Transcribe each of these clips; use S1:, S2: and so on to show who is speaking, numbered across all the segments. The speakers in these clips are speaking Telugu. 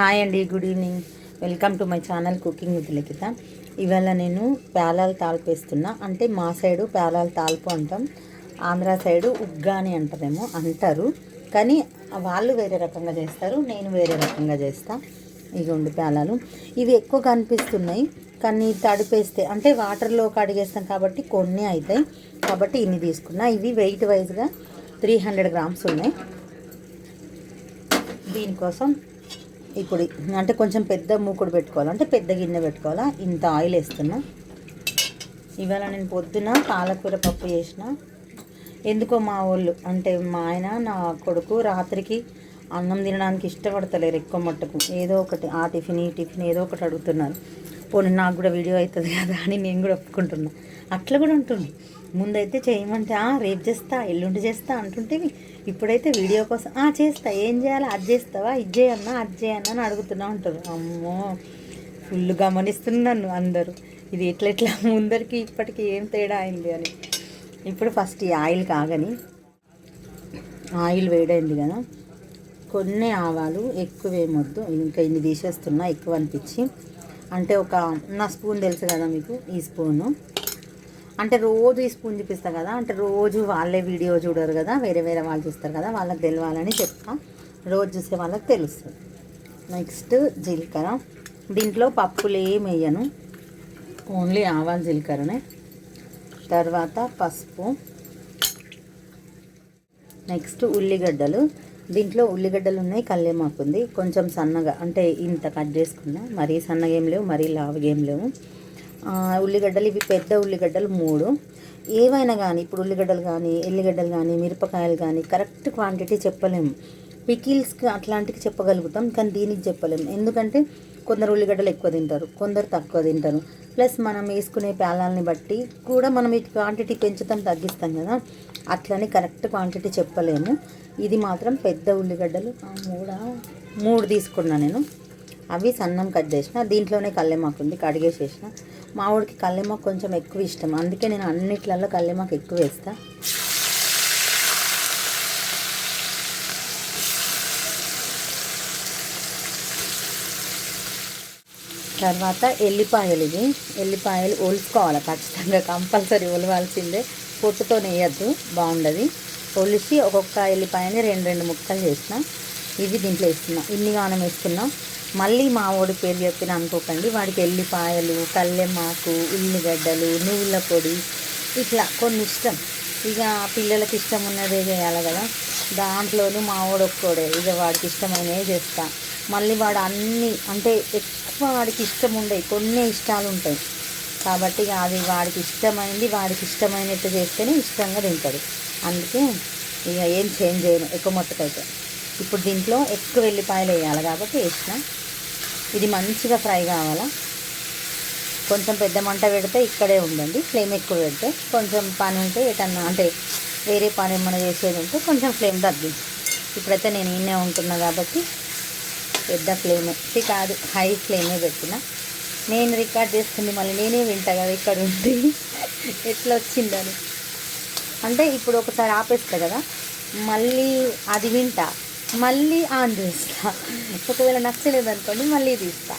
S1: హాయ్ అండి good evening welcome to my channel cooking with Likhitha ఇవాళ నేను పేలాలు తాల్పు వేస్తున్నా అంటే మా సైడు పేలాలు తాల్పు అంటాం. ఆంధ్ర సైడు ఉగ్గాని అంటారేమో అంటారు. కానీ వాళ్ళు వేరే రకంగా చేస్తారు నేను వేరే రకంగా చేస్తా. ఇగోండి పేలాలు ఇవి ఎక్కువ కనిపిస్తున్నాయి కానీ తడిపేస్తే అంటే వాటర్లో కడిగేస్తాం కాబట్టి కొన్ని అవుతాయి కాబట్టి ఇన్ని తీసుకున్నా. ఇవి వెయిట్ వైజ్గా త్రీ హండ్రెడ్ గ్రామ్స్ ఉన్నాయి. దీనికోసం ఇప్పుడు అంటే కొంచెం పెద్ద మూకుడు పెట్టుకోవాలి. అంటే పెద్ద గిన్నె పెట్టుకోవాలా? ఇంత ఆయిల్ వేస్తున్నా. ఇవాళ నేను పొద్దున పాలకూర పప్పు చేసిన. ఎందుకో మా వాళ్ళు అంటే మా ఆయన నా కొడుకు రాత్రికి అన్నం తినడానికి ఇష్టపడతలేరు ఎక్కువ మట్టుకు. ఏదో ఒకటి ఆ టిఫిన్ ఈ టిఫిన్ ఏదో ఒకటి అడుగుతున్నారు. పోనీ నాకు కూడా వీడియో అవుతుంది కదా అని నేను కూడా ఒప్పుకుంటున్నా. అట్లా కూడా ఉంటుంది. ముందైతే చేయమంటే "ఆ, రేపు చేస్తా ఎల్లుండి చేస్తా అంటుంటేవి ఇప్పుడైతే వీడియో కోసం "ఆ, చేస్తా. ఏం చేయాలి అది చేస్తావా? ఇది చేయన్నా అది చేయన్నా అని అడుగుతున్నా ఉంటారు అమ్మో ఫుల్ గమనిస్తున్నాను అందరూ. ఇది ఎట్లా ఎట్లా ముందరికి ఇప్పటికి ఏం తేడా అయింది అని. ఇప్పుడు ఫస్ట్ ఈ ఆయిల్ కాగని ఆయిల్ వేడైంది కదా. కొన్ని ఆవాలు ఎక్కువ ఏమొద్దు ఇంకా ఇన్ని తీసేస్తున్నా ఎక్కువ అనిపించి. అంటే ఒక నా స్పూన్ తెలుసు కదా మీకు? ఈ స్పూను. అంటే రోజు ఈ స్పూన్ చూపిస్తా కదా అంటే రోజు వాళ్ళే వీడియో చూడరు కదా వేరే వేరే వాళ్ళు చూస్తారు కదా వాళ్ళకి తెలియాలని చెప్తా. రోజు చూసే వాళ్ళకి తెలుస్తుంది. నెక్స్ట్ జీలకర్ర. దీంట్లో పప్పులు ఏం వేయను. ఓన్లీ ఆవాలు జీలకర్రనే. తర్వాత పసుపు. నెక్స్ట్ ఉల్లిగడ్డలు. దీంట్లో ఉల్లిగడ్డలు ఉన్నాయి కల్లేమాకు ఉంది. కొంచెం సన్నగా అంటే ఇంత కట్ చేసుకున్నా మరీ సన్నగా ఏం లేవు మరీ లావుగా ఏం లేవు. ఉల్లిగడ్డలు ఇవి పెద్ద ఉల్లిగడ్డలు మూడు. ఏవైనా కానీ ఇప్పుడు ఉల్లిగడ్డలు కానీ ఎల్లిగడ్డలు కానీ మిరపకాయలు కానీ కరెక్ట్ క్వాంటిటీ చెప్పలేము. పికిల్స్కి అట్లాంటివి చెప్పగలుగుతాం కానీ దీనికి చెప్పలేము. ఎందుకంటే కొందరు ఉల్లిగడ్డలు ఎక్కువ తింటారు కొందరు తక్కువ తింటారు. ప్లస్ మనం వేసుకునే ప్యాలాలని బట్టి కూడా మనం ఈ క్వాంటిటీ పెంచుతాం తగ్గిస్తాం కదా. అట్లనే కరెక్ట్ క్వాంటిటీ చెప్పలేము. ఇది మాత్రం పెద్ద ఉల్లిగడ్డలు. ఆ, మూడు? తీసుకున్నా నేను. అవి సన్నం కట్ చేసిన దీంట్లోనే కళ్ళెమాకుంది ఉంది కడిగేసేసిన. మా వాడికి కొంచెం ఎక్కువ ఇష్టం. అందుకే నేను అన్నిట్లలో కల్లెమాకు ఎక్కువ వేస్తా. తర్వాత ఎల్లిపాయలు ఇవి. ఎల్లిపాయలు ఒలుసుకోవాలి ఖచ్చితంగా. కంపల్సరీ ఒలవాల్సిందే. పొట్టుతో వేయద్దు. బాగుండదు. ఒలిసి ఒక్కొక్క ఎల్లిపాయని రెండు రెండు ముక్కలు చేసిన. ఇవి దీంట్లో వేస్తున్నాం. ఇన్ని గానం వేసుకున్నాం మళ్ళీ మా ఓడి పేరు చెప్పిన అనుకోకండి. వాడికి ఎల్లిపాయలు కల్లెమాకు ఉల్లిగడ్డలు నువ్వుల పొడి ఇట్లా కొన్ని ఇష్టం. ఇక పిల్లలకి ఇష్టం ఉన్నదే చేయాలి కదా. దాంట్లోనూ మా వాడు ఒక్కోడే. ఇక వాడికి ఇష్టమైనవి చేస్తా. మళ్ళీ వాడు అన్నీ అంటే ఎక్కువ వాడికి ఇష్టం ఉండవు కొన్ని ఇష్టాలు ఉంటాయి. కాబట్టి ఇక అది వాడికి ఇష్టమైంది వాడికి ఇష్టమైనట్టు చేస్తేనే ఇష్టంగా తింటాడు. అందుకే ఇక ఏం చేంజ్ చేయను ఎక్కువ మొట్టకైతే ఇప్పుడు దీంట్లో ఎక్కువ వెల్లిపాయలు వేయాలి కాబట్టి వేసిన. ఇది మంచిగా ఫ్రై కావాలా? కొంచెం పెద్ద మంట పెడితే ఇక్కడే ఉండండి. ఫ్లేమ్ ఎక్కువ పెడితే కొంచెం పని ఉంటే ఎటన్నా అంటే వేరే పని ఏమైనా చేసేది ఉంటే కొంచెం ఫ్లేమ్ తగ్గింది ఇప్పుడైతే నేను ఈయనే ఉంటున్నా కాబట్టి పెద్ద ఫ్లేమే. కాదు హై ఫ్లేమే పెట్టిన. నేను రికార్డ్ చేసుకుంది మళ్ళీ నేనే వింటా కదా ఇక్కడ ఉండి ఎట్లా వచ్చిందని. అంటే ఇప్పుడు ఒకసారి ఆపేస్తా కదా. మళ్ళీ అది వింటా. మళ్ళీ ఆన్ చేస్తా. ఒకవేళ నచ్చలేదు అనుకోండి మళ్ళీ తీస్తా.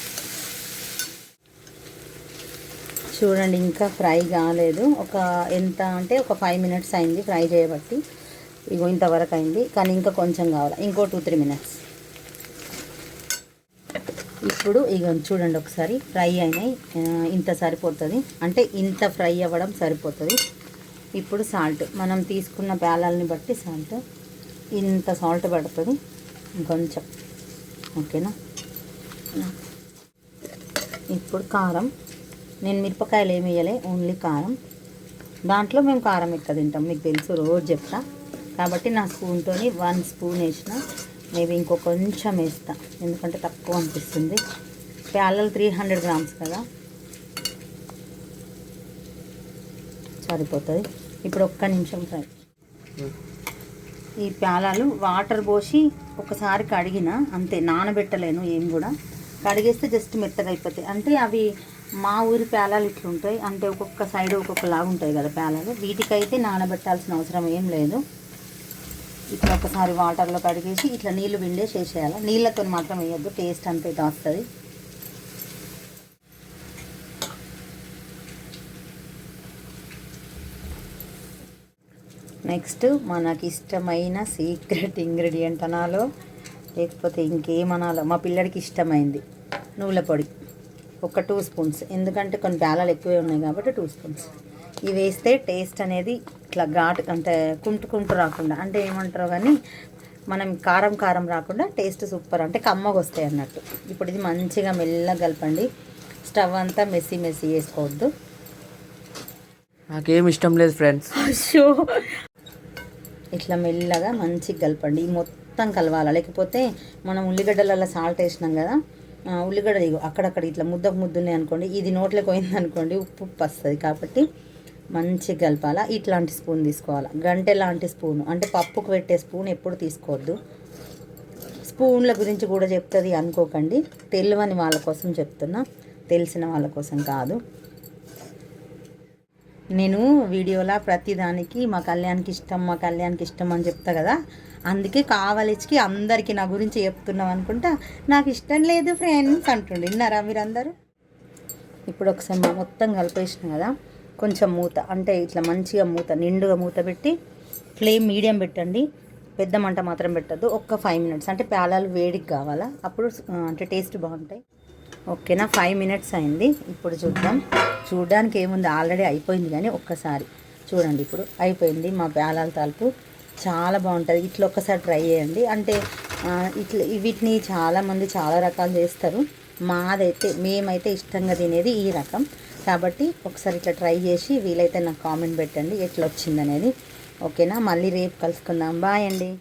S1: చూడండి ఇంకా ఫ్రై కాలేదు. ఒక ఎంత అంటే ఒక ఫైవ్ మినిట్స్ అయింది ఫ్రై చేయబట్టి. ఇగో ఇంతవరకు అయింది. కానీ ఇంకా కొంచెం కావాలి. ఇంకో టూ త్రీ మినిట్స్. ఇప్పుడు ఇక చూడండి ఒకసారి ఫ్రై అయినాయి. ఇంత సరిపోతుంది. అంటే ఇంత ఫ్రై అవ్వడం సరిపోతుంది. ఇప్పుడు సాల్ట్. మనం తీసుకున్న పేలాలని బట్టి సాల్ట్. ఇంత సాల్ట్ పడుతుంది. కొంచెం ఓకేనా? ఇప్పుడు కారం. నేను మిరపకాయలు ఏమి వేయలే ఓన్లీ కారం. దాంట్లో మేము కారం ఎక్కువ తింటాం. మీకు తెలుసు రోజు చెప్తా. కాబట్టి నా స్పూన్తో వన్ స్పూన్ వేసిన మేబీ ఇంకో కొంచెం వేస్తా. ఎందుకంటే తక్కువ అనిపిస్తుంది. ప్యాలలు త్రీ హండ్రెడ్ గ్రామ్స్ కదా. సరిపోతుంది. ఇప్పుడు ఒక్క నిమిషం ఫ్రై. ఈ ప్యాలాలు వాటర్ పోసి ఒకసారి కడిగిన అంతే నానబెట్టలేను ఏం కూడా. కడిగేస్తే జస్ట్ మెత్తగా అయిపోతాయి. అంటే అవి మా ఊరి ప్యాలాలు ఇట్లుంటాయి. అంటే ఒక్కొక్క సైడ్ ఒక్కొక్కలాగా ఉంటాయి కదా ప్యాలాలు. వీటికైతే నానబెట్టాల్సిన అవసరం ఏం లేదు. ఇట్లా ఒకసారి వాటర్లో కడిగేసి ఇట్లా నీళ్ళు విండేసి వేసేయాలి. నీళ్ళతో మాత్రం వేయద్దు. టేస్ట్ అంతే దాస్తుంది. నెక్స్ట్ మనకి ఇష్టమైన సీక్రెట్ ఇంగ్రీడియంట్ అనాలో లేకపోతే ఇంకేమనాలో మా పిల్లడికి ఇష్టమైంది నువ్వుల పొడి. ఒక టూ స్పూన్స్ ఎందుకంటే కొన్ని బేలాలు ఎక్కువే ఉన్నాయి కాబట్టి టూ స్పూన్స్ ఇవి వేస్తే టేస్ట్ అనేది ఇట్లా ఘాటు అంటే కుంటుకుంటూ రాకుండా అంటే ఏమంటారో కానీ మనం కారం కారం రాకుండా టేస్ట్ సూపర్ అంటే కమ్మగా వస్తాయి అన్నట్టు. ఇప్పుడు ఇది మంచిగా మెల్లగా కలపండి. స్టవ్ అంతా మెస్సీ మెస్సీ వేసుకోవద్దు.
S2: నాకేం ఇష్టం లేదు ఫ్రెండ్స్.
S1: అయ్యో! ఇట్లా మెల్లగా మంచిగా కలపండి. మొత్తం కలవాలా? లేకపోతే మనం ఉల్లిగడ్డలలో సాల్ట్ వేసినాం కదా ఉల్లిగడ్డ ఇగో అక్కడక్కడ ఇట్లా ముద్దకు ముద్దున్నాయి అనుకోండి ఇది నోట్లోకి పోయింది అనుకోండి ఉప్పు ఉప్పు వస్తుంది కాబట్టి మంచిగా కలపాలా? ఇట్లాంటి స్పూన్ తీసుకోవాలా? గంటె లాంటి స్పూన్. అంటే పప్పుకు పెట్టే స్పూన్ ఎప్పుడు తీసుకోవద్దు. స్పూన్ల గురించి కూడా చెప్తుంది అనుకోకండి. తెలియని వాళ్ళ కోసం చెప్తున్నా. తెలిసిన వాళ్ళ కోసం కాదు. నేను వీడియోలో ప్రతిదానికి మా కళ్యాణ్కి ఇష్టం మా కళ్యాణ్కి ఇష్టం అని చెప్తా కదా. అందుకే కావలిచ్చి అందరికీ నా గురించి చెప్తున్నాం అనుకుంటా నాకు ఇష్టం లేదు ఫ్రెండ్స్ అంటుండే. విన్నారా మీరందరూ? ఇప్పుడు ఒకసారి మా మొత్తం కలిపేసిన కదా కొంచెం మూత అంటే ఇట్లా మంచిగా మూత నిండుగా మూత పెట్టి ఫ్లేమ్ మీడియం పెట్టండి. పెద్ద మంట మాత్రం పెట్టద్దు ఒక్క ఫైవ్ మినిట్స్. అంటే ప్యాలాలు వేడికి కావాలా? అప్పుడు అంటే టేస్ట్ బాగుంటాయి. ఓకేనా? ఫైవ్ మినిట్స్ అయింది. ఇప్పుడు చూద్దాం. చూడడానికి ఏముంది? ఆల్రెడీ అయిపోయింది కానీ ఒక్కసారి. చూడండి ఇప్పుడు. అయిపోయింది మా పేలాల తలుపు. చాలా బాగుంటుంది. ఇట్లా ఒక్కసారి ట్రై చేయండి. అంటే ఇట్లా వీటిని చాలామంది చాలా రకాలు చేస్తారు. మాదైతే మేమైతే ఇష్టంగా తినేది ఈ రకం. కాబట్టి ఒకసారి ఇట్లా ట్రై చేసి వీలైతే నాకు కామెంట్ పెట్టండి. ఎట్లా వచ్చిందనేది ఓకేనా? మళ్ళీ రేపు కలుసుకుందాం. బాయ్ అండి.